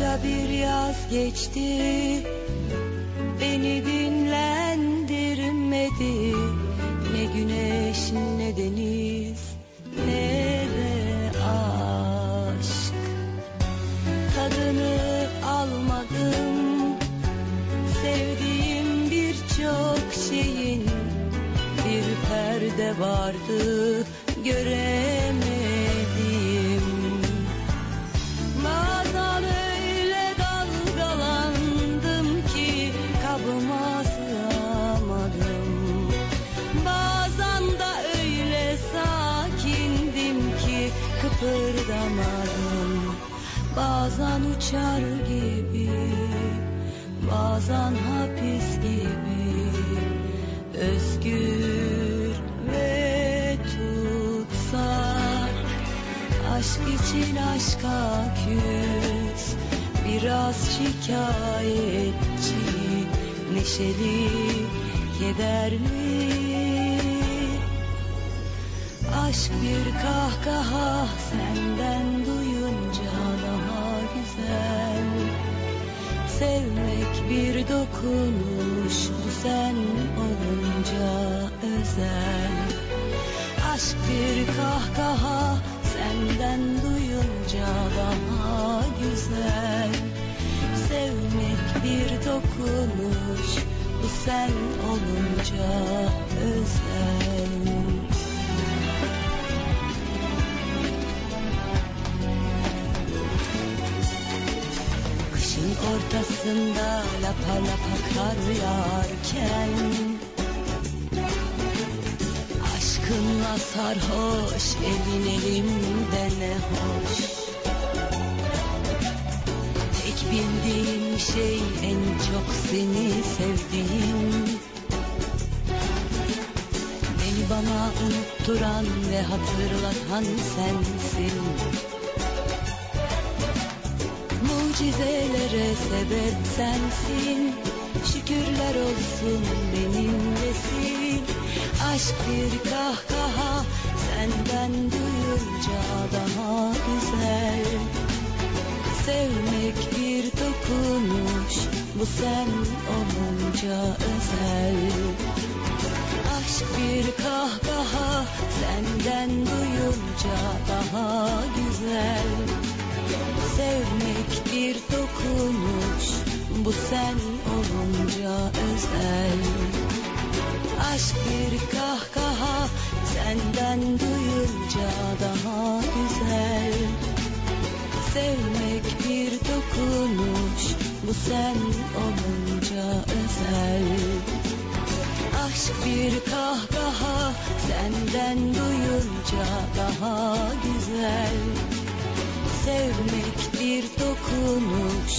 Kara bir yaz geçti. Beni dinlendirmedi. Ne güneş ne deniz Ne de aşk. Tadını almadım. Sevdiğim birçok şeyin Bir perde vardı. Göremedim kıpırdamadım. Bazen uçar gibi bazen hapis gibi. Özgür ve tutsak Aşk için aşka küs Biraz şikayetçi Neşeli, kederli Aşk bir kahkaha Senden duyunca daha güzel. Sevmek bir dokunuş Bu sen olunca özel. Aşk bir kahkaha senden duyunca daha güzel. Sevmek bir dokunuş bu sen olunca özel ortasında lapa lapa kar yağarken Aşkınla sarhoş elin elimde ne hoş. Tek bildiğim şey en çok seni sevdiğim. Beni bana unutturan ve hatırlatan sensin Mucizelere sebep sensin. Şükürler olsun benimlesin Aşk bir kahkaha Senden duyunca daha güzel. Sevmek bir dokunuş Bu sen olunca özel. Aşk bir kahkaha Senden duyunca daha güzel Sevmek bir dokunuş Bu sen olunca özel. Aşk bir kahkaha Senden duyunca daha güzel. Sevmek bir dokunuş Bu sen olunca özel. Aşk bir kahkaha Senden duyunca daha güzel Sevmek bir dokunuş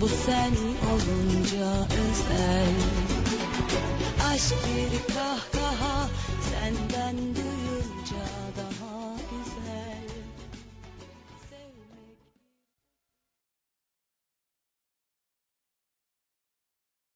Bu sen olunca özel. Aşk bir kahkaha Senden